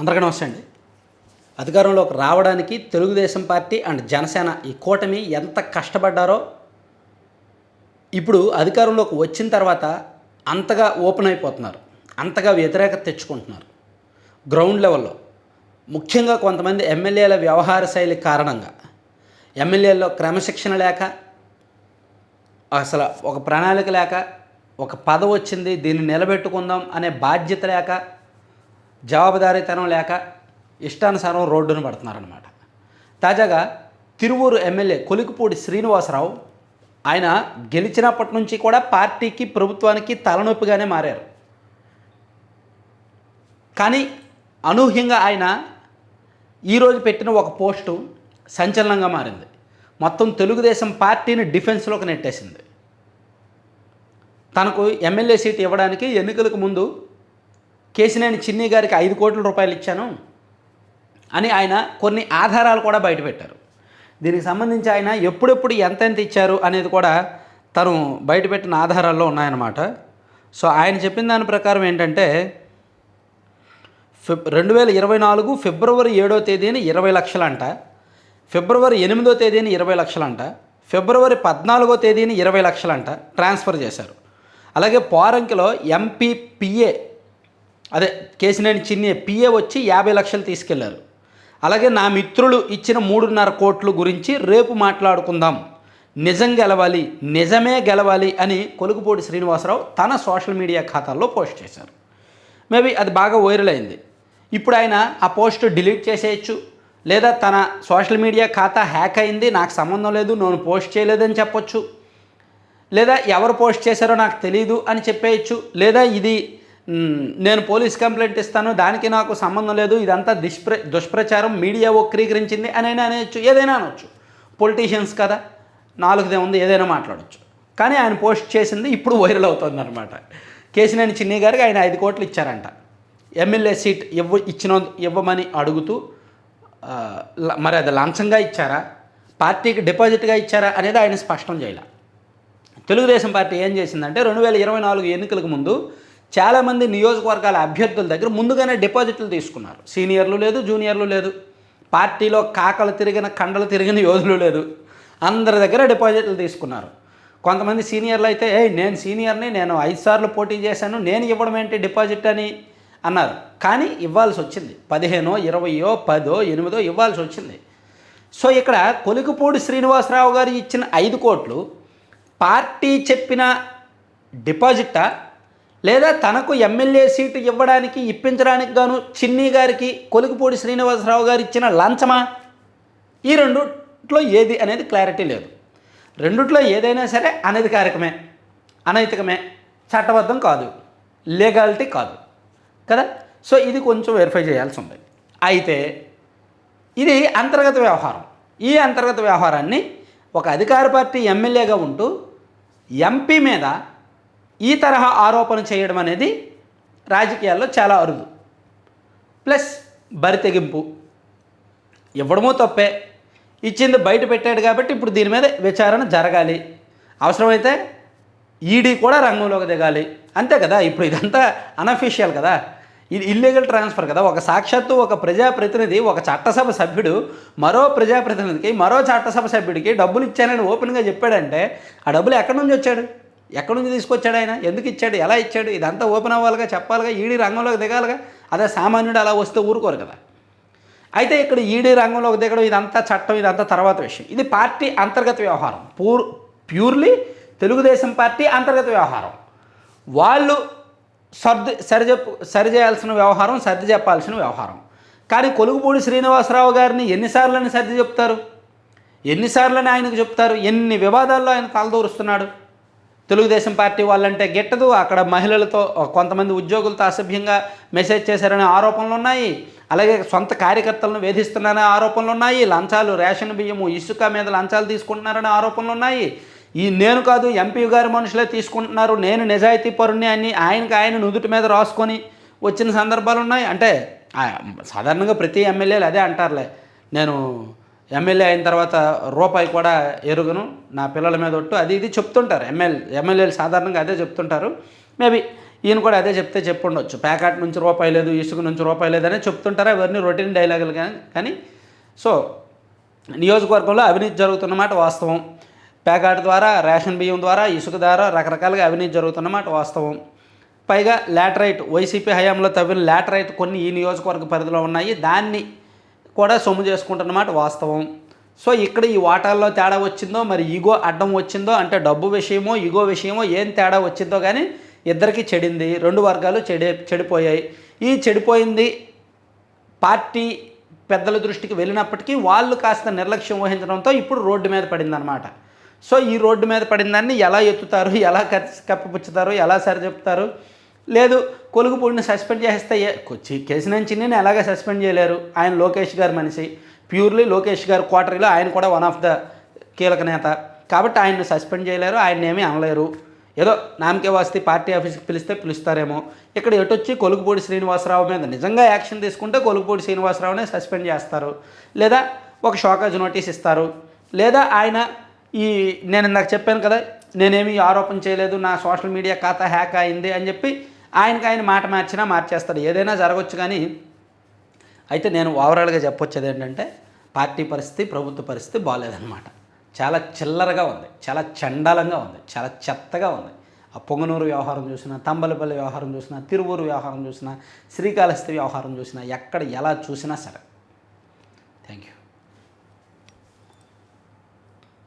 అందరికీ నమస్తే అండి. అధికారంలోకి రావడానికి తెలుగుదేశం పార్టీ అండ్ జనసేన ఈ కూటమి ఎంత కష్టపడ్డారో ఇప్పుడు అధికారంలోకి వచ్చిన తర్వాత అంతగా ఓపెన్ అయిపోతున్నారు. అంతగా వ్యతిరేకత తెచ్చుకుంటున్నారు. గ్రౌండ్ లెవెల్లో. ముఖ్యంగా కొంతమంది ఎమ్మెల్యేల వ్యవహార శైలి కారణంగా. ఎమ్మెల్యేల్లో క్రమశిక్షణ లేక అసలు ఒక ప్రణాళిక లేక ఒక పదవి వచ్చింది దీన్ని నిలబెట్టుకుందాం అనే బాధ్యత లేక జవాబుదారీతనం లేక ఇష్టానుసారం రోడ్డును పడుతున్నారనమాట తాజాగా తిరువూరు ఎమ్మెల్యే కొలికిపూడి శ్రీనివాసరావు ఆయన గెలిచినప్పటి నుంచి కూడా పార్టీకి ప్రభుత్వానికి తలనొప్పిగానే మారారు. కానీ అనూహ్యంగా ఆయన ఈరోజు పెట్టిన ఒక పోస్టు సంచలనంగా మారింది. మొత్తం తెలుగుదేశం పార్టీని డిఫెన్స్లోకి నెట్టేసింది. తనకు ఎమ్మెల్యే సీట్ ఇవ్వడానికి ఎన్నికలకు ముందు కేసినేని చిన్ని గారికి ఐదు కోట్ల రూపాయలు ఇచ్చాను అని ఆయన కొన్ని ఆధారాలు కూడా బయటపెట్టారు దీనికి సంబంధించి ఆయన ఎప్పుడెప్పుడు ఎంతెంత ఇచ్చారు అనేది కూడా తను బయటపెట్టిన ఆధారాల్లో ఉన్నాయన్నమాట. సో ఆయన చెప్పిన దాని ప్రకారం ఏంటంటే ఫిబ్ రెండు వేల ఇరవై నాలుగు ఫిబ్రవరి ఏడో తేదీని ఇరవై లక్షలంట ఫిబ్రవరి ఎనిమిదో తేదీని ఇరవై లక్షలంట ఫిబ్రవరి పద్నాలుగో తేదీని ఇరవై లక్షలంట ట్రాన్స్ఫర్ చేశారు. అలాగే పోరంకిలో ఎంపీపీఏ అదే కేసినేని చిన్ని పిఏ వచ్చి యాభై లక్షలు తీసుకెళ్ళారు. అలాగే నా మిత్రులు ఇచ్చిన మూడున్నర కోట్లు గురించి రేపు మాట్లాడుకుందాం. నిజం గెలవాలి నిజమే గెలవాలి అని కొలుగుపూడి శ్రీనివాసరావు తన సోషల్ మీడియా ఖాతాల్లో పోస్ట్ చేశారు. మేబీ అది బాగా వైరల్ అయింది. ఇప్పుడు ఆయన ఆ పోస్ట్ డిలీట్ చేసేయచ్చు. లేదా తన సోషల్ మీడియా ఖాతా హ్యాక్ అయింది నాకు సంబంధం లేదు నేను పోస్ట్ చేయలేదని చెప్పొచ్చు. లేదా ఎవరు పోస్ట్ చేశారో నాకు తెలియదు అని చెప్పేయచ్చు. లేదా ఇది నేను పోలీస్ కంప్లైంట్ ఇస్తాను దానికి నాకు సంబంధం లేదు ఇదంతా దుష్ప్ర దుష్ప్రచారం మీడియా వక్రీకరించింది అని అయినా అనేయచ్చు ఏదైనా అనొచ్చు. పొలిటీషియన్స్ కదా నాలుగుదే ఉంది ఏదైనా మాట్లాడచ్చు. కానీ ఆయన పోస్ట్ చేసింది ఇప్పుడు వైరల్ అవుతుంది అనమాట కేసినేని చిన్ని గారికి ఆయన ఐదు కోట్లు ఇచ్చారంట. ఎమ్మెల్యే సీట్ ఇవ్వ ఇచ్చిన ఇవ్వమని అడుగుతూ మరి అది లంచంగా ఇచ్చారా? పార్టీకి డిపాజిట్గా ఇచ్చారా అనేది ఆయన స్పష్టం చేయాలి. తెలుగుదేశం పార్టీ ఏం చేసిందంటే రెండు వేల ఇరవై నాలుగు ఎన్నికలకు ముందు చాలామంది నియోజకవర్గాల అభ్యర్థుల దగ్గర ముందుగానే డిపాజిట్లు తీసుకున్నారు. సీనియర్లు లేదు జూనియర్లు లేదు. పార్టీలో కాకలు తిరిగిన కండలు తిరిగిన యోధులు లేదు. అందరి దగ్గర డిపాజిట్లు తీసుకున్నారు. కొంతమంది సీనియర్లు అయితే ఏ నేను సీనియర్ని నేను ఐదు సార్లు పోటీ చేశాను నేను ఇవ్వడం ఏంటి డిపాజిట్ అని? అన్నారు. కానీ ఇవ్వాల్సి వచ్చింది. పదిహేనో ఇరవయో పదో ఎనిమిదో ఇవ్వాల్సి వచ్చింది. సో ఇక్కడ కొలికపూడి శ్రీనివాసరావు గారు ఇచ్చిన ఐదు కోట్లు పార్టీ చెప్పిన డిపాజిటా? లేదా తనకు ఎమ్మెల్యే సీటు ఇవ్వడానికి ఇప్పించడానికి గాను చిన్ని గారికి కొలికపూడి శ్రీనివాసరావు గారు ఇచ్చిన లంచమా? ఈ రెండుట్లో ఏది అనేది క్లారిటీ లేదు. రెండిట్లో ఏదైనా సరే అనధికారికమే అనైతికమే చట్టబద్ధం కాదు లీగాలిటీ కాదు కదా? సో ఇది కొంచెం వెరిఫై చేయాల్సి ఉంది. అయితే ఇది అంతర్గత వ్యవహారం. ఈ అంతర్గత వ్యవహారాన్ని ఒక అధికార పార్టీ ఎమ్మెల్యేగా ఉంటూ ఎంపీ మీద ఈ తరహా ఆరోపణ చేయడం అనేది రాజకీయాల్లో చాలా అరుదు. ప్లస్ బరితెగింపు ఇవ్వడమూ తప్పే. ఇచ్చింది బయట పెట్టాడు కాబట్టి ఇప్పుడు దీని మీద విచారణ జరగాలి. అవసరమైతే ఈడీ కూడా రంగంలోకి దిగాలి. అంతే కదా? ఇప్పుడు ఇదంతా అనఫీషియల్ కదా? ఇది ఇల్లీగల్ ట్రాన్స్ఫర్ కదా? ఒక సాక్షాత్తు ఒక ప్రజాప్రతినిధి ఒక చట్టసభ సభ్యుడు మరో ప్రజాప్రతినిధికి మరో చట్టసభ సభ్యుడికి డబ్బులు ఇచ్చానని ఓపెన్గా చెప్పాడంటే ఆ డబ్బులు ఎక్కడి నుంచి వచ్చాడు? ఎక్కడి నుంచి తీసుకొచ్చాడు ఆయన? ఎందుకు ఇచ్చాడు? ఎలా ఇచ్చాడు? ఇదంతా ఓపెన్ అవ్వాలిగా చెప్పాలిగా ఈడీ రంగంలోకి దిగాలిగా? అదే సామాన్యుడు అలా వస్తే ఊరుకోరు కదా. అయితే ఇక్కడ ఈడీ రంగంలోకి దిగడం ఇదంతా చట్టం ఇదంతా తర్వాత విషయం. ఇది పార్టీ అంతర్గత వ్యవహారం. పూర్ ప్యూర్లీ తెలుగుదేశం పార్టీ అంతర్గత వ్యవహారం. వాళ్ళు సర్ది సరిచెప్పు సరిచేయాల్సిన వ్యవహారం సర్ది చెప్పాల్సిన వ్యవహారం. కానీ కొలుగుపూడి శ్రీనివాసరావు గారిని ఎన్నిసార్లని సర్ది చెప్తారు? ఎన్నిసార్లని ఆయనకు చెప్తారు? ఎన్ని వివాదాల్లో ఆయన తలదూరుస్తున్నాడు? తెలుగుదేశం పార్టీ వాళ్ళంటే గిట్టదు. అక్కడ మహిళలతో కొంతమంది ఉద్యోగులతో అసభ్యంగా మెసేజ్ చేశారనే ఆరోపణలు ఉన్నాయి. అలాగే సొంత కార్యకర్తలను వేధిస్తున్నారనే ఆరోపణలు ఉన్నాయి. లంచాలు రేషన్ బియ్యము ఇసుక మీద లంచాలు తీసుకుంటున్నారనే ఆరోపణలు ఉన్నాయి. ఈ నేను కాదు ఎంపీ గారి మనుషులే తీసుకుంటున్నారు. నేను నిజాయితీ పరుణ్ణి అని ఆయనకి ఆయన నుదుటి మీద రాసుకొని వచ్చిన సందర్భాలు ఉన్నాయి. అంటే సాధారణంగా ప్రతి ఎమ్మెల్యేలు అదే అంటారులే. నేను ఎమ్మెల్యే అయిన తర్వాత రూపాయి కూడా ఎరుగును. నా పిల్లల మీద ఒట్టు. అది ఇది చెప్తుంటారు. ఎమ్మెల్యే ఎమ్మెల్యేలు సాధారణంగా అదే చెప్తుంటారు. మేబీ ఈయన కూడా అదే చెప్తే చెప్పుండొచ్చు. ప్యాకెట్ నుంచి రూపాయి లేదు ఇసుక నుంచి రూపాయి లేదనే చెప్తుంటారు. అవన్నీ రొటీన్ డైలాగులు కానీ కానీ సో నియోజకవర్గంలో అవినీతి జరుగుతున్నమాట వాస్తవం. ప్యాకెట్ ద్వారా రేషన్ బియ్యం ద్వారా ఇసుక ద్వారా రకరకాలుగా అవినీతి జరుగుతున్నమాట వాస్తవం. పైగా లాటరైట్ వైసీపీ హయాంలో తవ్విన లాటరైట్ కొన్ని ఈ నియోజకవర్గ పరిధిలో ఉన్నాయి. దాన్ని కూడా సొమ్ము చేసుకుంటున్నమాట వాస్తవం. సో ఇక్కడ ఈ వాటాల్లో తేడా వచ్చిందో మరి ఈగో అడ్డం వచ్చిందో అంటే డబ్బు విషయమో ఈగో విషయమో ఏం తేడా వచ్చిందో కానీ ఇద్దరికి చెడింది. రెండు వర్గాలు చెడి చెడిపోయాయి. ఈ చెడిపోయింది పార్టీ పెద్దల దృష్టికి వెళ్ళినప్పటికీ వాళ్ళు కాస్త నిర్లక్ష్యం వహించడంతో ఇప్పుడు రోడ్డు మీద పడిందనమాట సో ఈ రోడ్డు మీద పడిందాన్ని ఎలా ఎత్తుతారు ఎలా కత్తి కప్పిపుచ్చుతారు ఎలా సరిచెప్తారు లేదు కొలుగుపూడిని సస్పెండ్ చేస్తే ఏ కొచ్చి- కేసినేని ఎలాగ సస్పెండ్ చేయలేరు? ఆయన లోకేష్ గారు మనిషి. ప్యూర్లీ లోకేష్ గారు క్వార్టరీలో ఆయన కూడా వన్ ఆఫ్ ద కీలక నేత. కాబట్టి ఆయన్ని సస్పెండ్ చేయలేరు ఆయన ఏమీ అనలేరు. ఏదో నామకే వస్తే పార్టీ ఆఫీస్కి పిలిస్తే పిలుస్తారేమో. ఇక్కడ ఎటొచ్చి కొలుగుపూడి శ్రీనివాసరావు మీద నిజంగా యాక్షన్ తీసుకుంటే కొలుగుపూడి శ్రీనివాసరావునే సస్పెండ్ చేస్తారు. లేదా ఒక షోకాజ్ నోటీస్ ఇస్తారు. లేదా ఆయన ఈ నేను ఇందాక చెప్పాను కదా నేనేమి ఆరోపణ చేయలేదు నా సోషల్ మీడియా ఖాతా హ్యాక్ అయింది అని చెప్పి ఆయనకి ఆయన మాట మార్చినా మార్చేస్తాడు. ఏదైనా జరగవచ్చు కానీ అయితే నేను ఓవరాల్గా చెప్పొచ్చేది ఏంటంటే పార్టీ పరిస్థితి ప్రభుత్వ పరిస్థితి బాగాలేదన్నమాట. చాలా చిల్లరగా ఉంది. చాలా చండాలంగా ఉంది. చాలా చెత్తగా ఉంది. ఆ పొంగనూరు వ్యవహారం చూసినా తంబలపల్లి వ్యవహారం చూసినా తిరువూరు వ్యవహారం చూసినా శ్రీకాళహస్తి వ్యవహారం చూసినా ఎక్కడ ఎలా చూసినా సరే. Thank you